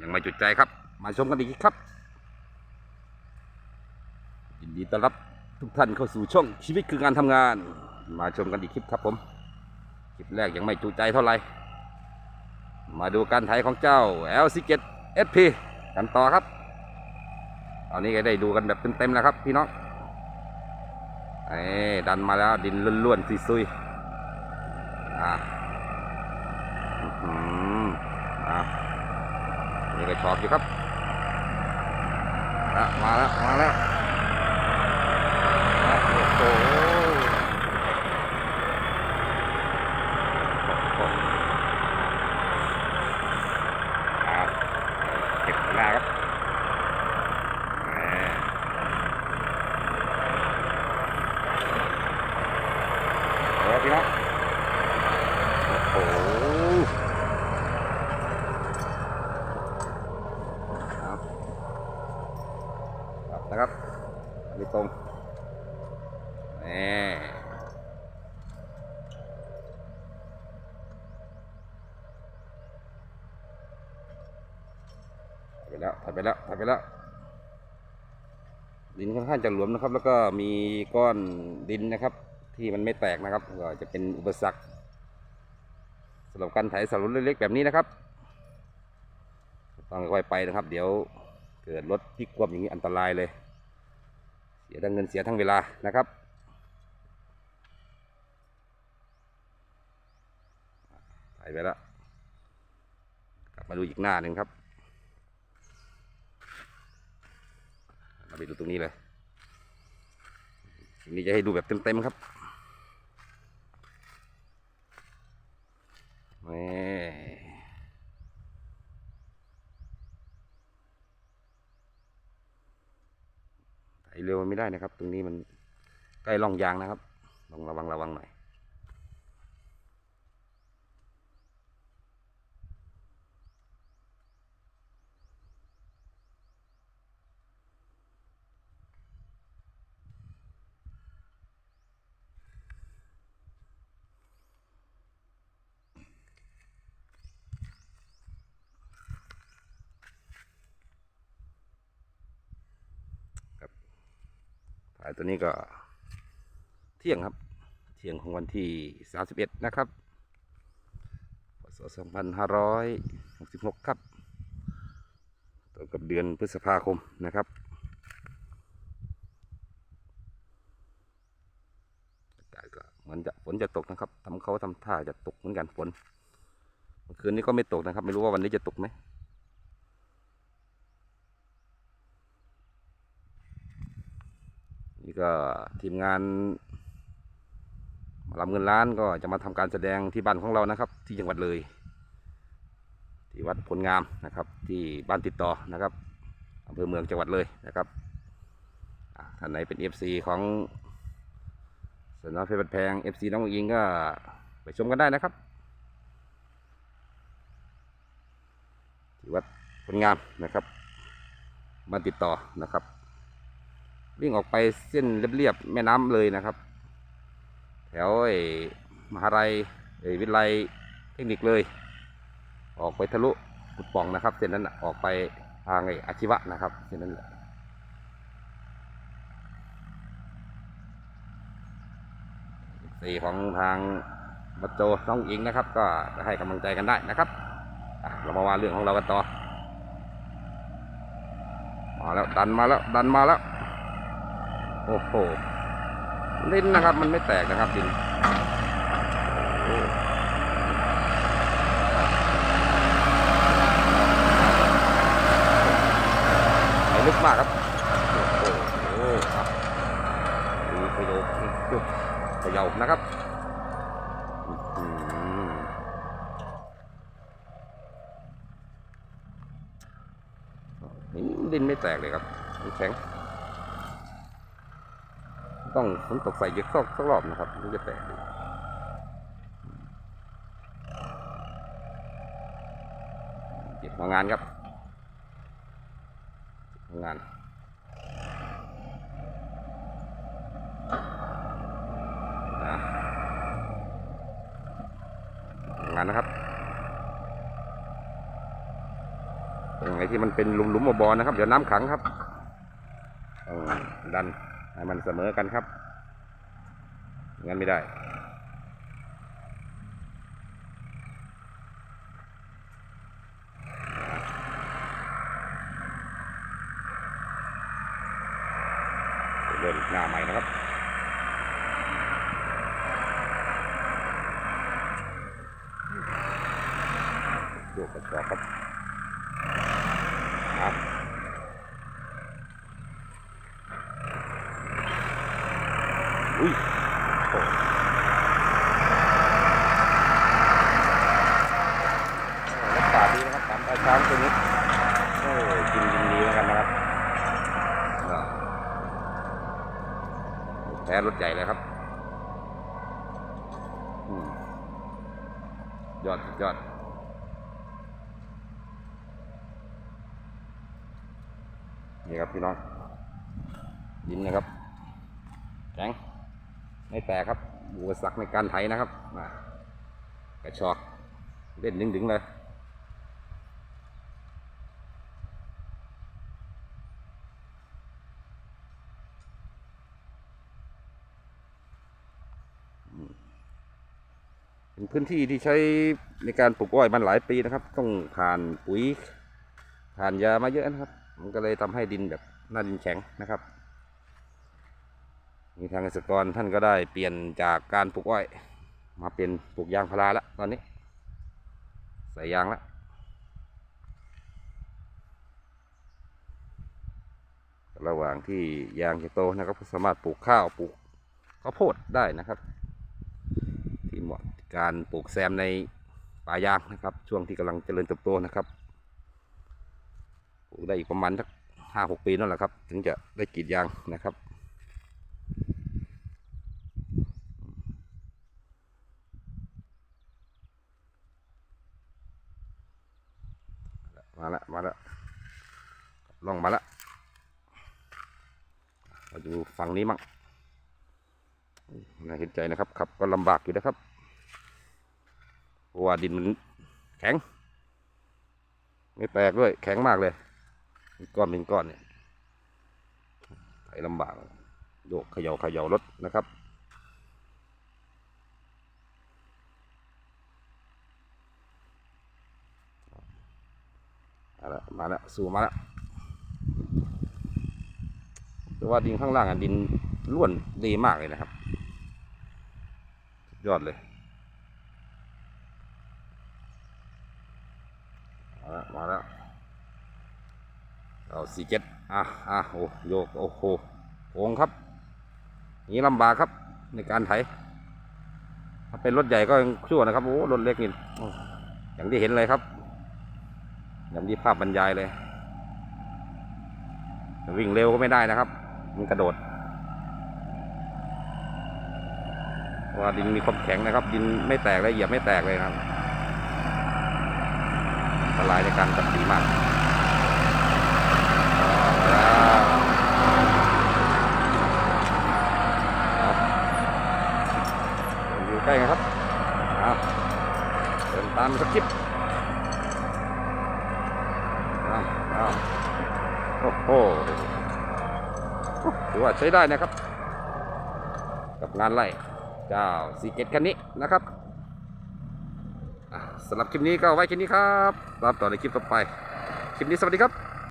ยังไม่จุดใจครับ มาชมกันอีกครับยินดีต้อนรับทุกท่านเข้าสู่ช่องชีวิตคือการทำงาน มาชมกันอีกคลิปครับผมคลิปแรกยังไม่จุใจเท่าไหร่มาดูการไถของเจ้า L17 SP กันต่อครับตอนนี้ก็ได้ดูกันแบบเต็มๆแล้วครับพี่น้องเอ้ดันมาแล้วดินล้วนๆซุยๆอ่าอื้อหืออ่า นี่ก็ชอบอยู่ครับมาแล้วมาแล้วอะโอ้โหโอ้โหอะเก็บหน้าครับแหมเออพี่น้องโอ้โห ครับครับนะครับอันนี้ตรง นี่ไปแล้วถ่ายไปแล้วถ่ายไปแล้ว ดินค่อนข้างจะหลวมนะครับ แล้วก็มีก้อนดินนะครับ ที่มันไม่แตกนะครับ ก็จะเป็นอุปสรรคสำหรับการไถสรุปเล็กๆแบบนี้นะครับต้องค่อยๆไปนะครับ เดี๋ยวเกิดรถพลิกคว่ำอย่างนี้อันตรายเลย เสียทั้งเงินเสียทั้งเวลานะครับายไปแล้ว กลับมาดูอีกหน้าหนึ่งครับเราไปดูตรงนี้เลยทีนี้จะให้ดูแบบเต็มๆครับนี่เร็วไม่ได้นะครับ ตรงนี้มันใกล้ร่องยางนะครับต้องระวังระวังหน่อย ถ่ายตัวนี้ก็เที่ยงครับ เที่ยงของวันที่ 31 นะครับพศ2566 ครับตรงกับเดือนพฤษภาคมนะครับอากาศก็เหมือนจะฝนจะตกนะครับทำเขาทำท่าจะตกเหมือนกันฝนเมื่อคืนนี้ก็ไม่ตกนะครับ ไม่รู้ว่าวันนี้จะตกไหม ก็ทีมงานหมาลำเงินล้านก็จะมาทำการแสดงที่บ้านของเรานะครับ ที่จังหวัดเลย ที่วัดผลงามนะครับ ที่บ้านติดต่อนะครับอำเภอเมืองจังหวัดเลยนะครับท่านไหนเป็น FC ของสนามเพชรบัดแพง FC น้องอิงก็ไปชมกันได้นะครับ ที่วัดผลงามนะครับบ้านติดต่อนะครับ วิ่งออกไปเส้นเรียบๆแม่น้ำเลยนะครับ แถวไอ้มหาลัยไอ้วิทยาลัยเทคนิคเลย ออกไปทะลุกุดป่องนะครับ เส้นนั้นออกไปทางไอ้อาชีวะนะครับเส้นนั้นแหละสีของทางบัจโจน้องอิงนะครับ ก็ให้กำลังใจกันได้นะครับเรามาว่าเรื่องของเรากันต่อมาแล้วดันมาแล้วดันมาแล้ว โอ้โหดินนะครับ มันไม่แตกนะครับดินไหลลึกมากครับ โอ้โหครับดูปโยคจุดปโยคนะครับอื้อหือดินไม่แตกเลยครับแข็ง ต้องฝนตกใส่เยอะสักสักรอบนะครับถึงจะแตกเก็บมางานครับงานงานนะครับตรงไหนที่มันเป็นหลุมๆบ่อๆนะครับ เดี๋ยวน้ำขังครับดัน ให้มันเสมอกันครับงั้นไม่ได้ เริ่มหน้าใหม่นะครับโยกกระจอกครับครับอุ้ยโอ้รถป่าดีนะครับตามปลายช้างตัวนี้โอ้ยกินกินดีเหมือนกันนะครับอ่าแพ้ รถใหญ่เลยครับยอดยอดนี่ครับพี่น้องดินนะครับแข็งไม่แตกครับอุปสรรคในการไถนะครับกระชอกเล่นดึงๆเลยอืมเป็น พื้นที่ที่ใช้ในการปลูกอ้อยมันหลายปีนะครับ ต้องผ่านปุ๋ยผ่านยามาเยอะนะครับ มันก็เลยทำให้ดินแบบหน้าดินแข็งนะครับ มีทางเกษตรกรท่านก็ได้เปลี่ยนจากการปลูกอ้อย มาเป็นปลูกยางพาราแล้วตอนนี้ ใส่ยางแล้วระหว่างที่ยางจะโตนะครับก็สามารถปลูกข้าวปลูกข้าวโพดได้นะครับ การปลูกแซมในป่ายางนะครับ ช่วงที่กำลังเจริญเติบโตนะครับปลูกได้อีกประมาณสักห้าหกปีนั่นแหละครับ ถึงจะได้กรีดยางนะครับมาละมาละลองมาละมาดูฝั่งนี้มั่งน่าเห็นใจนะครับขับก็ลำบากอยู่นะครับ เพราะว่าดินมันแข็ง ไม่แตกด้วย แข็งมากเลยเป็นก้อนเป็นก้อนเนี่ยไถลำบากโยกเขย่าเขย่ารถนะครับมาแล้วมาแล้วสู่มาแล้วแต่ว่าดินข้างล่างอะดินร่วนดีมากเลยนะครับ ยอดเลย มาแล้วมาแล้วเอาสี่เจ็ดอะอะโอ้โยกโอ้โหโงครับนี่ลำบากครับในการไถถ้าเป็นรถใหญ่ก็ยังชั่วนะครับโอ้รถเล็กนี่อย่างที่เห็นเลยครับ อย่างที่ภาพบรรยายเลย วิ่งเร็วก็ไม่ได้นะครับ มันกระโดดว่าดินมีความแข็งนะครับ ดินไม่แตกเลยเหยียบไม่แตกเลยนะครับ รายในการขับขี่มากอยู่ใกล้กันครับเดินตามสกิปโอ้โหถือว่าใช้ได้นะครับ กับงานไล่เจ้าสีเกตคันนี้นะครับ สำหรับคลิปนี้ก็ไว้แค่นี้ครับรับต่อในคลิปต่อไป คลิปนี้สวัสดีครับ